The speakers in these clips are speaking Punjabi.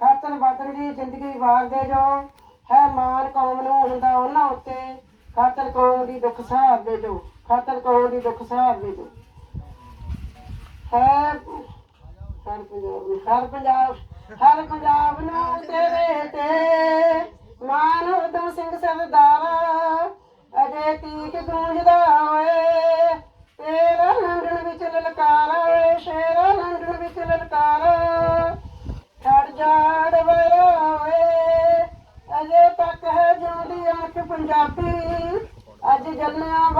ਖਾਤਰ ਵਤਨ ਜ਼ਿੰਦਗੀ ਵਾਰ ਜੋ ਹੈ ਮਾਨ ਕੌਮ ਨੂੰ ਹੁੰਦਾ ਉਹਨਾਂ ਉੱਤੇ। ਖਾਤਰ ਕੌਮ ਦੀ ਦੁੱਖ ਸਹਾਰ ਦੇ ਜੋ ਖਾਤਰ ਕੌਮ ਦੀ ਦੁੱਖ ਸਹਾਰ ਦੇ ਜੋ ਹੈ ਹਰ ਪੰਜਾਬ ਹਰ ਪੰਜਾਬ ਹਰ ਪੰਜਾਬ ਨੂੰ ਤੇਰੇ ਤੇ। ਮਾਨ ਉਦਮ ਸਿੰਘ ਸਰਦਾਰ, ਅਜੇ ਤੀਕ ਗੂੰਜਦਾ ਪੰਜਾਬੀ। ਅੱਜ ਜਲਨਿਆਂ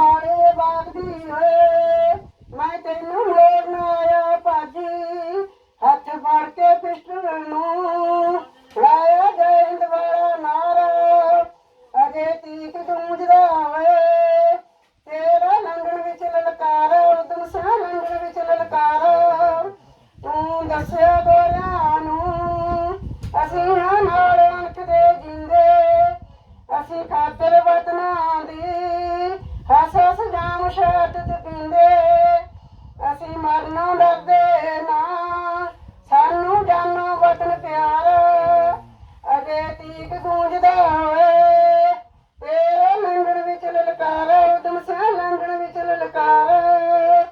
ਅਜੇ ਗੂੰਜਦਾ ਓਏ। ਤੇਰੇ ਲੰਡਨ ਵਿੱਚ ਲਲਕਾਰ, ਉਦਮ ਸਾ ਲੰਡਨ ਵਿੱਚ ਲਲਕਾਰ।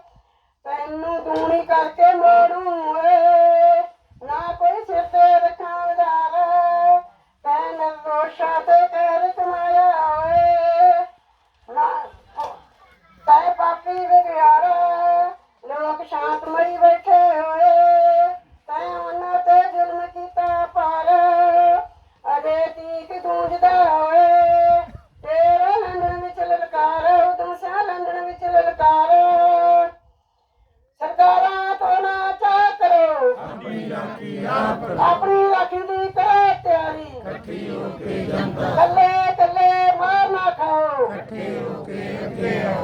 ਤੈਨੂੰ ਦੂਣੀ ਕਰਕੇ ਮੋੜੂ ਓਏ। ਨਾ ਕੋਈ ਸਿਰ ਤੇ ਆਪਣੀ ਰਾਖੀ ਆਪ ਆਪਣੀ ਰਾਖੀ ਦੀ ਕਰੋ ਤਿਆਰੀ। ਇਕੱਠੀ ਹੋ ਕੇ ਜਨਤਾ ਕੱਲੇ ਕੱਲੇ ਮਾਰ ਨਾ ਖਾਓ। ਇਕੱਠੇ ਹੋ ਕੇ ਅੱਗੇ ਆਓ।